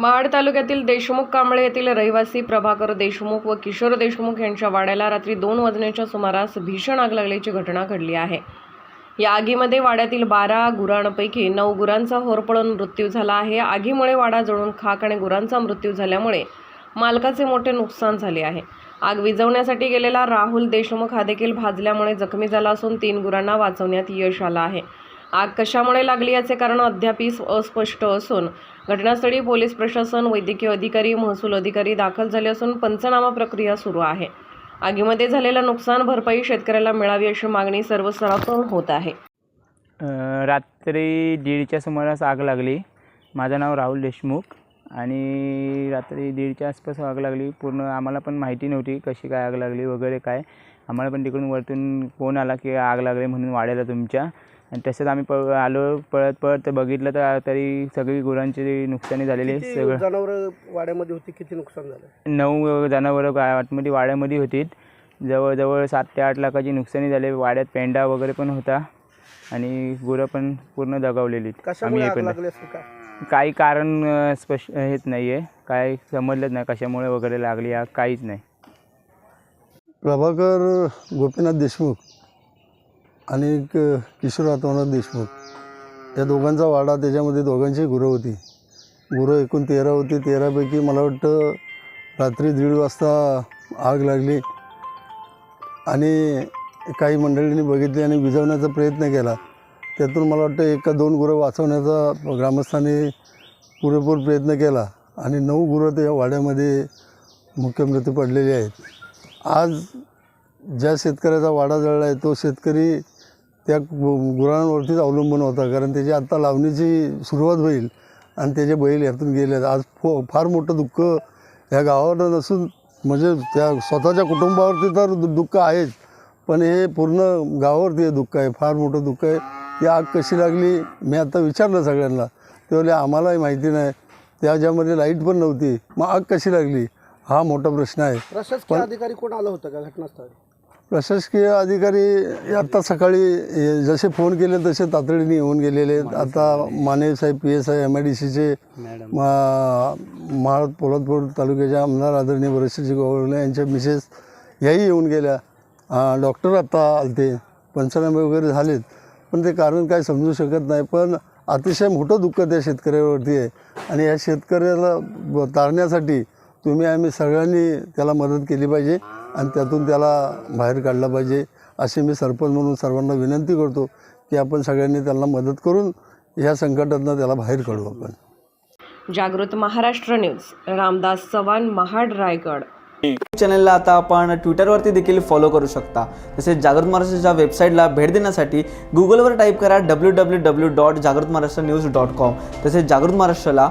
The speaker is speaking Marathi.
महाड तालुक्यातील देशमुख कांबळे येथील रहिवासी प्रभाकर देशमुख व किशोर देशमुख यांच्या वाड्याला रात्री दोन वाजण्याच्या सुमारास भीषण आग लागल्याची घटना घडली आहे. या आगीमध्ये वाड्यातील बारा गुरांपैकी नऊ गुरांचा होरपळून मृत्यू झाला आहे. आगीमुळे वाडा जळून खाक आणि गुरांचा मृत्यू झाल्यामुळे मालकाचे मोठे नुकसान झाले आहे. आग विझवण्यासाठी गेलेला राहुल देशमुख हा देखील भाजल्यामुळे जखमी झाला असून तीन गुरांना वाचवण्यात यश आलं आहे. आग कशामुळे लागली याचे कारण अद्याप अस्पष्ट असून घटनास्थळी पोलीस प्रशासन वैद्यकीय अधिकारी महसूल अधिकारी दाखल झाले असून पंचनामा प्रक्रिया सुरू आहे. आगीमध्ये झालेलं नुकसान भरपाई शेतकऱ्याला मिळावी अशी मागणी सर्व स्तरातून होत आहे. रात्री दीडच्या सुमारास आग लागली. माझं नाव राहुल देशमुख आणि रात्री दीडच्या आसपास आग लागली. पूर्ण आम्हाला पण माहिती नव्हती कशी काय आग लागली वगैरे काय. आम्हाला पण तिकडून वरतून फोन आला की आग लागली म्हणून वाढायला तुमच्या. आणि तसंच आम्ही प आलो पळत पळत बघितलं तर तरी सगळी गुरांची नुकसानी झालेली आहे किती सगळं. जनावरं वाड्यामध्ये होती किती नुकसान झालं? नऊ जनावरं गा- आतमध्ये वाड्यामध्ये होती. जवळजवळ सात ते आठ लाखाची नुकसानी झाली. वाड्यात पेंडा वगैरे पण होता आणि गुरं पण पूर्ण दगावलेली. कशामुळे आग पण लागली असेल का? काही कारण अ, स्पष्ट हेच नाही आहे काय समजलंच नाही कशामुळे वगैरे लागली आग काहीच नाही. प्रभाकर गोपीनाथ देशमुख. आणि एक किशोर आत्मानाथ देशमुख. या दोघांचा वाडा त्याच्यामध्ये दोघांची गुरं होती. गुरं एकूण तेरा होती. तेरापैकी मला वाटतं रात्री दीड वाजता आग लागली. आणि काही मंडळींनी बघितली आणि विझवण्याचा प्रयत्न केला. त्यातून मला वाटतं एक का दोन गुरं वाचवण्याचा ग्रामस्थांनी पुरेपूर प्रयत्न केला. आणि नऊ गुरं त्या वाड्यामध्ये मुख्य मृत्यू पडलेले आहेत. आज ज्या शेतकऱ्याचा वाडा जळला आहे तो शेतकरी त्या गु- गुरांवरतीच अवलंबून होता कारण त्याची आत्ता लावणीची सुरुवात होईल आणि त्याचे बैल यातून गेले आहेत. आज फो फार मोठं दुःख ह्या गावावर नसून म्हणजे त्या स्वतःच्या कुटुंबावरती तर दुःख आहेच पण हे पूर्ण गावावरती हे दुःख आहे फार मोठं दुःख आहे. ती आग कशी लागली मी आता विचारलं सगळ्यांना. ते आम्हालाही माहिती नाही त्याच्यामध्ये लाइट पण नव्हती मग आग कशी लागली? हा मोठा प्रश्न आहे. प्रशासकीय अधिकारी कोण आलं होतं का घटनास्थळी? प्रशासकीय अधिकारी आत्ता सकाळी जसे फोन केले तसे तातडीने येऊन गेलेले. आहेत आता माने साहेब P S I M I D सीचे महाड पोलादपूर तालुक्याच्या आमदार आदरणीय वरश्री गोवळे यांच्या मिसेस याही येऊन गेल्या. डॉक्टर आत्ता आलते. पंचनामे वगैरे झालेत. पण ते कारण काय समजू शकत नाही. पण अतिशय मोठं दुःख त्या शेतकऱ्यावरती आहे. आणि या शेतकऱ्याला तारण्यासाठी तुम्ही आम्ही सगळ्यांनी त्याला मदत केली पाहिजे. आणि त्यातून त्याला बाहेर काढला पाहिजे असे मी सरपंच म्हणून सर्वांना विनंती करतो की आपण सगळ्यांनी त्यांना मदत करून ह्या संकटातनं त्याला बाहेर काढू आपण. जागृत महाराष्ट्र न्यूज रामदास चव्हाण महाड रायगड. चॅनलला आता आपण ट्विटरवरती देखील फॉलो करू शकता. तसेच जागृत महाराष्ट्राच्या वेबसाईटला भेट देण्यासाठी गुगलवर टाईप करा डब्ल्यू डब्ल्यू डब्ल्यू डॉट जागृत महाराष्ट्र न्यूज डॉट कॉम तसेच जागृत महाराष्ट्राला